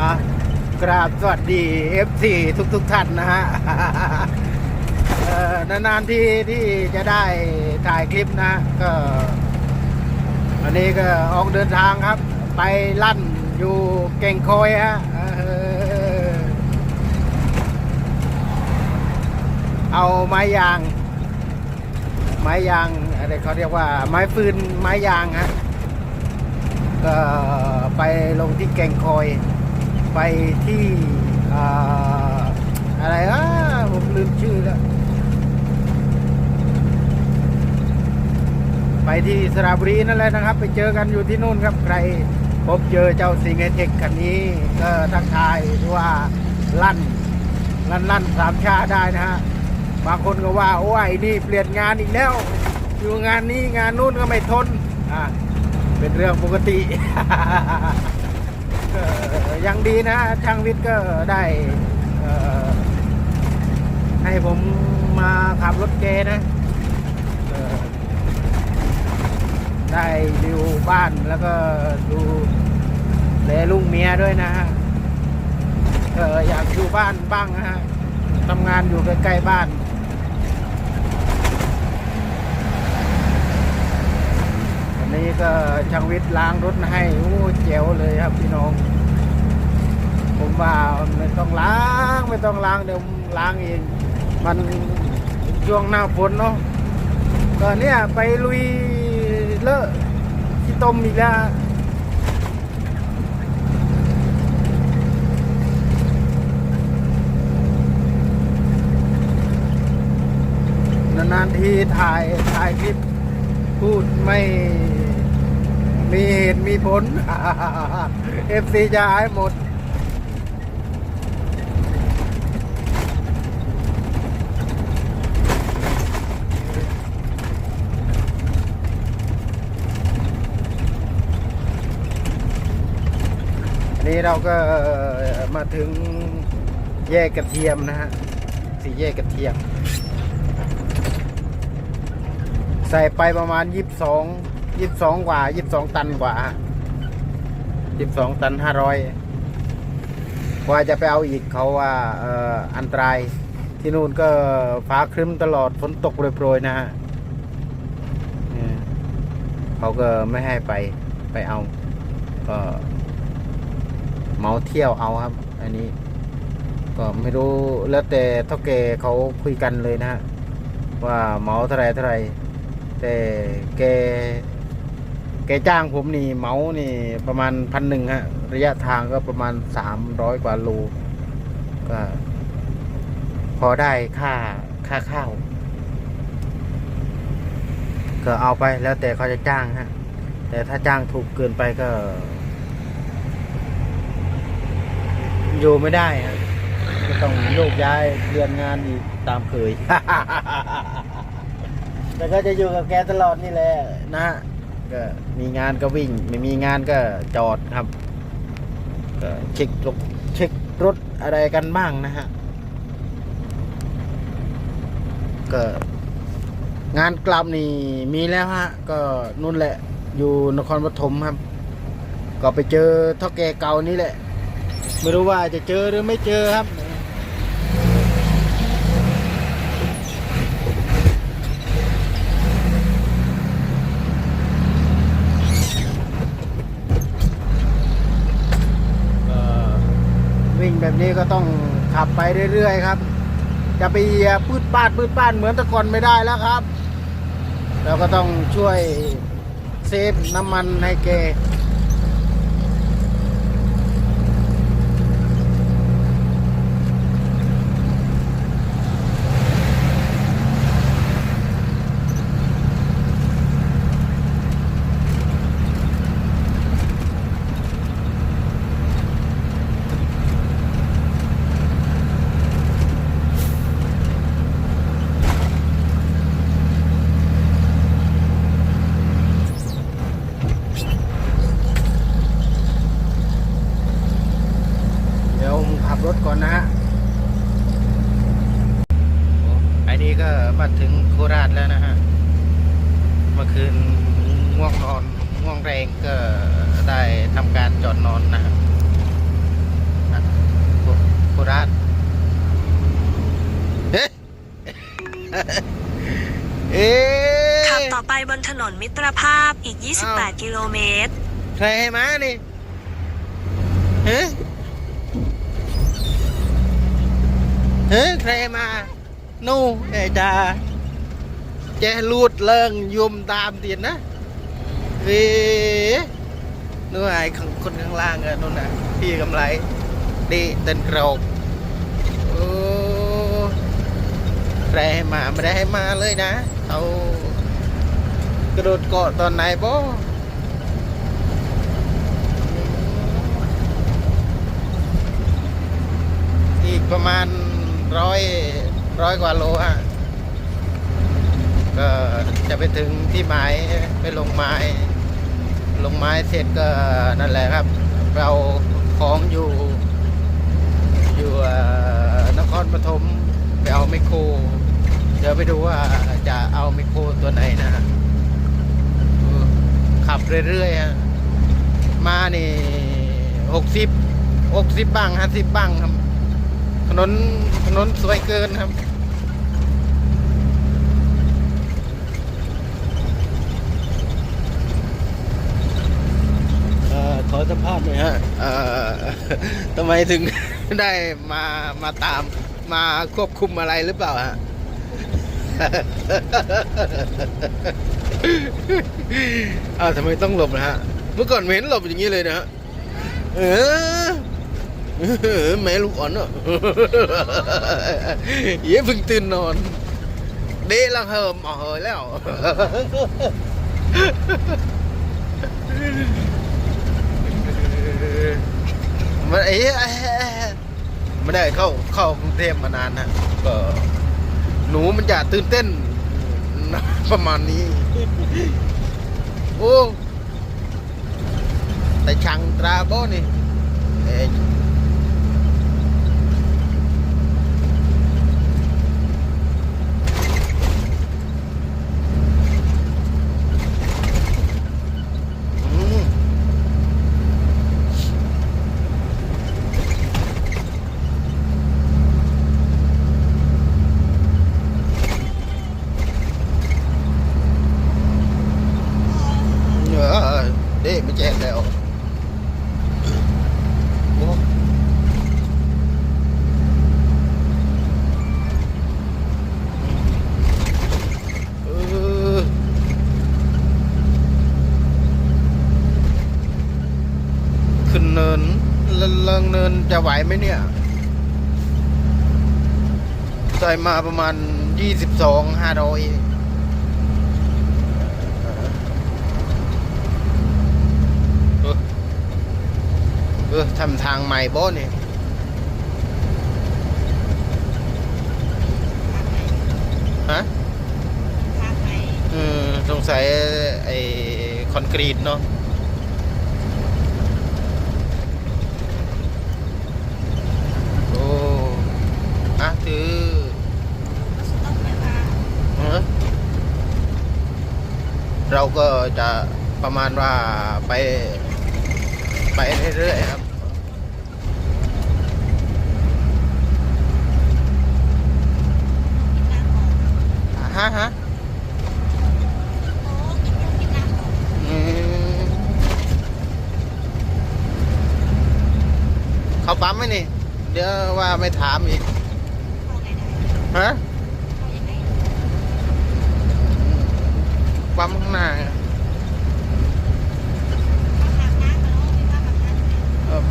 อะกราบสวัสดี FC ทุกทุกท่านนะฮะนานๆที่ที่จะได้ถ่ายคลิปนะ ก็วันนี้ก็ออกเดินทางครับ ไปลั่นอยู่เก่งคอยฮะเออเอาไม้ยาง ไม้ยางอะไรเขาเรียกว่า ไม้ฟืนไม้ยางฮะก็ไปลงที่แก่งคอย ไปที่ออะไรอะผมลืมชื่อแล้ว ไปที่สระบุรีนั่นแหละนะครับ ไปเจอกันอยู่ที่นู่นครับใครพบเจอเจ้าสิงห์ไอเทคคันนี้ ก็ทักทายหรือว่าลั่น ลั่นลั่นสามชาได้นะฮะบางคนก็ว่า โอ้ยนี่เปลี่ยนงานอีกแล้ว อยู่งานนี้งานนู้นก็ไม่ทนอ่าเป็นเรื่องปกติ ยังดีนะช่างวิทย์ก็ได้ให้ผมมาขับรถเกนะได้ดูบ้านแล้วก็ดูแลลุงเมียด้วยนะฮะเอออยากอยู่บ้านบ้างนะฮะทำงานอยู่ใกล้ๆบ้าน นี้ก็ช่างวิทย์ล้างรถให้โอ้เจ๋วเลยครับพี่น้อง ผมว่าไม่ต้องล้างไม่ต้องล้างเดี๋ยวล้างเองมันช่วงหน้าฝนเนาะก็เนี่ยไปลุยเลอะที่ต้มอีกแล้วนานๆทีถ่ายถ่ายคลิปพูดไม่ มีเหตุมีผลเอฟซีจะหายหมดอันนี้เราก็มาถึงแยกกระเทียมนะฮะสี่แยกกระเทียม ใส่ไปประมาณยี่สิบสอง ยี่สิบสองกว่ายี่สิบสองตันกว่ายี่สิบสองตันห้าร้อยกว่าจะไปเอาอีกเขาว่าเอ่ออันตรายที่นู่นก็ฟ้าครึ้มตลอดฝนตกโปรยๆนะฮะเขาก็ไม่ให้ไปไปเอาก็เมาเที่ยวเอาครับ อันนี้ ก็ไม่รู้แล้วแต่เท่าแกเขาคุยกันเลยนะฮะว่าเมาเท่าไรเท่าไรแต่แก กจ้างผมนี่เมาส์นี่ประมาณพันหนึ่งฮะ ระยะทางก็ประมาณสามร้อยกว่าโลก็พอได้ค่าค่าข้าว ก็เอาไปแล้วแต่เขาจะจ้างฮะ แต่ถ้าจ้างถูกเกินไปก็ อยู่ไม่ได้ฮะก็ต้องโยกย้ายเรือนงานอีกตามเคย แต่ก็จะอยู่กับแกตลอดนี่แหละนะฮะ ก็มีงานก็วิ่ง ไม่มีงานก็จอดครับก็เช็ครถเช็ครถอะไรกันบ้างนะฮะก็งานกลับนี่มีแล้วฮะ ก็นู่นแหละ อยู่นครปฐมครับ ก็ไปเจอท่าแก่เก่านี่แหละ ไม่รู้ว่าจะเจอหรือไม่เจอครับ ก็ วิ่งแบบนี้ก็ต้องขับไปเรื่อยๆครับ จะไปเหยียบปืดปาดปืดป้าดเหมือนตะกอนไม่ได้แล้วครับ เราก็ต้องช่วยเซฟน้ำมันให้แก เดี๋ยวผมขับรถก่อนนะฮะไอ้นี้ก็มาถึงโคราชแล้วนะฮะ เมื่อคืนง่วงนอนง่วงแรงก็ได้ทำการจอดนอนนะฮะ อีก อ้าว 28 กิโลเมตร ใครให้มานี่ฮะฮะใครให้มานู่เอจาแจลูดเลิงยุมตามเตียนนะเอ๊ะนู่นไอ้ข้างคนข้างล่างอะนู่นน่ะ พี่กำไรดีเต้นกรอกโอ้ใครให้มาไม่ได้ให้มาเลยนะเขา กระโดดเกาะตอนไหนบ่อีกประมาณร้อยร้อยกว่าโลฮะก็จะไปถึงที่หมายไปลงไม้ ลงไม้เสร็จก็นั่นแหละครับ เราของอยู่ อยู่นครปฐมไปเอาไมโคร เดี๋ยวไปดูว่าจะเอาไมโครตัวไหนนะฮะ ขับเรื่อยๆฮะมานี่หกสิบหกสิบบ้างห้าสิบบ้างครับ ถนนถนนสวยเกินครับเอ่อขอสัมภาษณ์หน่อยฮะเอ่อทำไมถึงได้มามาตามมาควบคุมอะไรหรือเปล่าฮะ อ้าวทำไมต้องหลบนะฮะ เมื่อก่อนไม่เห็นหลบอย่างนี้เลยนะฮะ เออเออแม่ลูกอ่อนเนอะเย้เพิ่งตื่นนอน เดลังเหิมอ๋อเหยแล้ว มันไอ้ไม่ได้เข้าเข้ากรุงเทพมานานนะก็หนูมันจะตื่นเต้น ประมาณนี้ โอ้ แต่ชังตราโบนี่เอ้ยอืม เออเด้ไม่ แจ้งแล้วขึ้นเนินเลิงเนินจะไหวไหมเนี่ยใส่มาประมาณยี่สิบสองห้าร้อย เออ เออทำทางใหม่บ่เนี่ยฮะเออสงสัยไอ้คอนกรีตเนาะโอ้อะถือเราก็จะประมาณว่าไป ไปเรื่อยๆครับฮะฮะอืมเขาปั๊มไหมนี่ เดี๋ยวว่าไม่ถามอีก ฮะ ปั๊มข้างหน้าไงเออ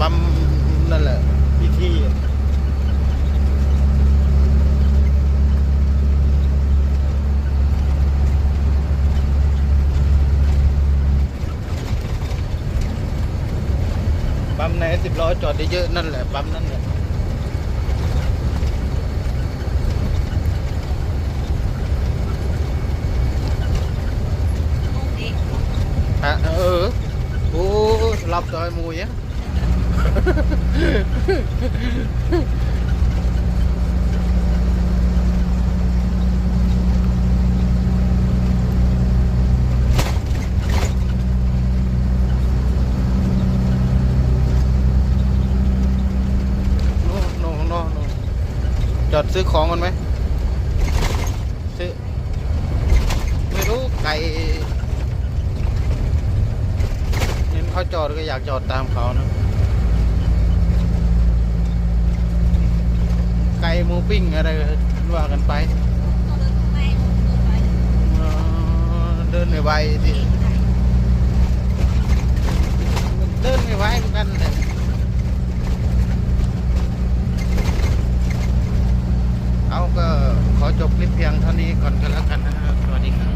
ปั๊มนั่นแหละพิธีปั๊มไหนสิบล้อจอดได้เยอะนั่นแหละปั๊มนั่นแหละฮะเออโอ้หลับดอยมวยอะโน่โน่โน่โน่ จอดซื้อของกันไหมซื้อ ไม่รู้ไก่เขาจอดก็อยากจอดตามเขานะ ก่หมูปิ้งอะไรว่ากันไปเดินไหนเดินไปเดินไม่ไหวดิเดินไม่ไหวเหมือนกันเลยเอาก็ขอจบคลิปเพียงเท่านี้ก่อนกันแล้วกันนะครับสวัสดีครับ